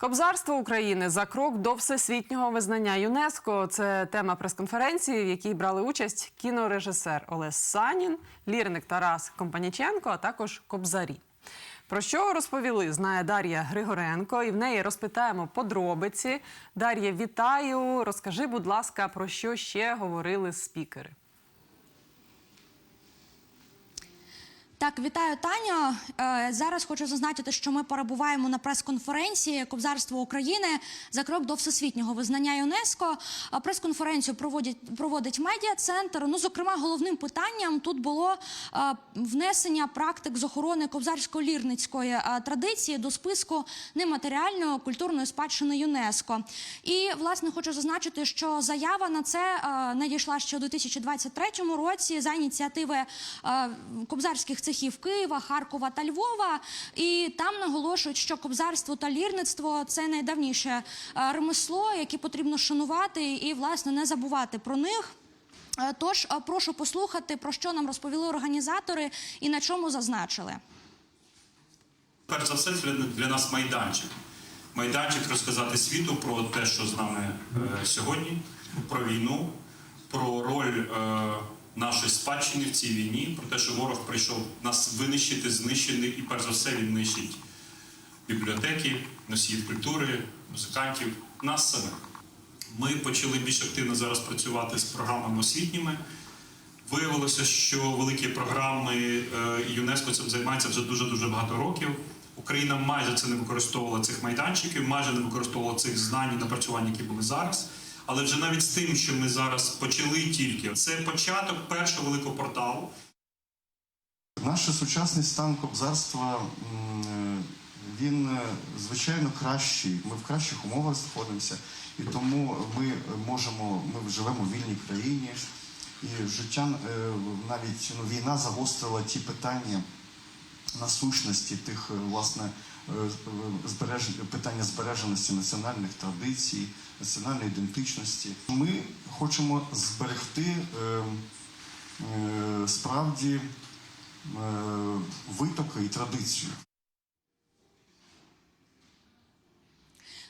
Кобзарство України за крок до всесвітнього визнання ЮНЕСКО. Це тема прес-конференції, в якій брали участь кінорежисер Олес Санін, лірник Тарас Компаніченко, а також кобзарі. Про що розповіли, знає Дар'я Григоренко, і в неї розпитаємо подробиці. Дар'я, вітаю! Розкажи, будь ласка, про що ще говорили спікери. Так, вітаю Таню. Е, Зараз хочу зазначити, що ми перебуваємо на прес-конференції Кобзарство України за крок до всесвітнього визнання ЮНЕСКо. Е, Прес-конференцію проводять проводить медіа-центр. Ну, зокрема, головним питанням тут було е, внесення практик з охорони кобзарсько-лірницької традиції до списку нематеріальної культурної спадщини ЮНЕСКо. І власне хочу зазначити, що заява на це надійшла ще у 2023 році за ініціативи кобзарських цехів Києва, Харкова та Львова. І там наголошують, що кобзарство та лірництво це найдавніше е, ремесло, яке потрібно шанувати і власне не забувати про них. Е, Тож е, прошу послухати, про що нам розповіли організатори і на чому зазначили. Перш за все, це для нас майданчик. Майданчик розказати світу про те, що з нами е, сьогодні, про війну, про роль е, нашої спадщини в цій війні, про те, що ворог прийшов нас винищити, знищити, і перш за все він нищить бібліотеки, носіїв культури, музикантів, нас самих. Ми почали більш активно зараз працювати з програмами освітніми. Виявилося, що великі програми е, ЮНЕСКО цим займається вже дуже дуже багато років. Україна майже це не використовувала цих майданчиків, майже не використовувала цих знань і напрацювань, які були зараз. Але вже навіть з тим, що ми зараз почали тільки, це початок першого великого порталу. Наш сучасний стан кобзарства він е, звичайно кращий. Ми в кращих умовах знаходимося, і тому ми можемо, ми живемо в вільній країні, і життя е, навіть ну, війна загострила ті питання насущності тих е, власне. Питання збереженості національних традицій, національної ідентичності. Ми хочемо зберегти е, е, справді е, витоки і традицію.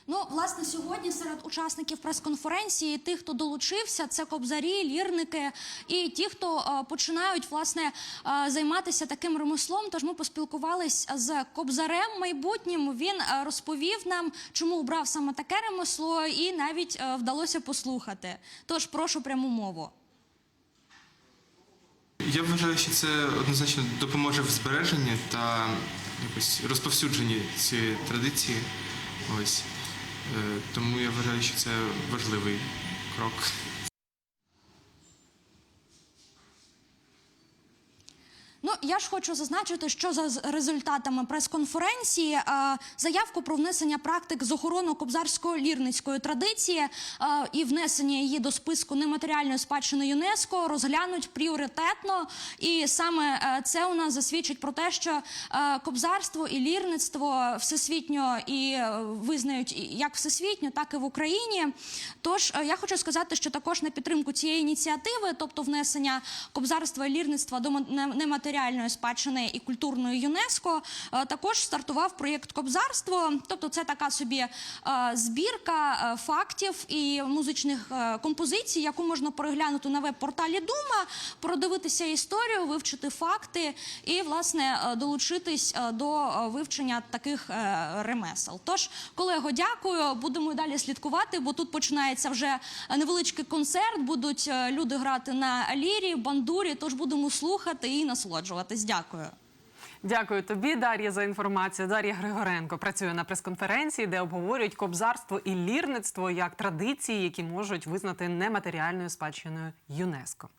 Ну, власне, сьогодні серед учасників прес-конференції, тих, хто долучився, це кобзарі, лірники і ті, хто е, починають власне е, займатися таким ремеслом. Тож ми поспілкувались з кобзарем майбутнім. Він е, розповів нам, чому обрав саме таке ремесло, і навіть вдалося послухати. Тож прошу пряму мову. Я вважаю, що це однозначно допоможе в збереженні та якось розповсюдженні цієї традиції. Ось. Е, Тому я вважаю, що це важливий крок. Ну, я ж хочу зазначити, що за результатами прес-конференції е, заявку про внесення практик з охорони кобзарсько-лірницької традиції е, і внесення її до списку нематеріальної спадщини ЮНЕСКо розглянуть пріоритетно. І саме е, це у нас засвідчить про те, що кобзарство і лірництво всесвітньо і визнають як всесвітньо, так і в Україні. Тож я хочу сказати, що також на підтримку цієї ініціативи, тобто внесення кобзарства і лірництва до ма- не- нематеріальної спадщини і культурної ЮНЕСКо, е, також стартував проєкт Кобзарство. Тобто, це така собі е, збірка е, фактів і музичних композицій, яку можна переглянути на веб-порталі Дума, продивитися історію, вивчити факти і, власне, долучитись до вивчення таких ремесел. Тож, колего, дякую. Будемо далі слідкувати, бо тут починається вже невеличкий концерт. Будуть люди грати на лірі, бандурі. Тож будемо слухати і насолоджуватись. Дякую. Дякую тобі, Дар'я, за інформацію. Дар'я Григоренко працює на прес-конференції, де обговорюють кобзарство і лірництво як традиції, які можуть визнати нематеріальною спадщиною ЮНЕСКО.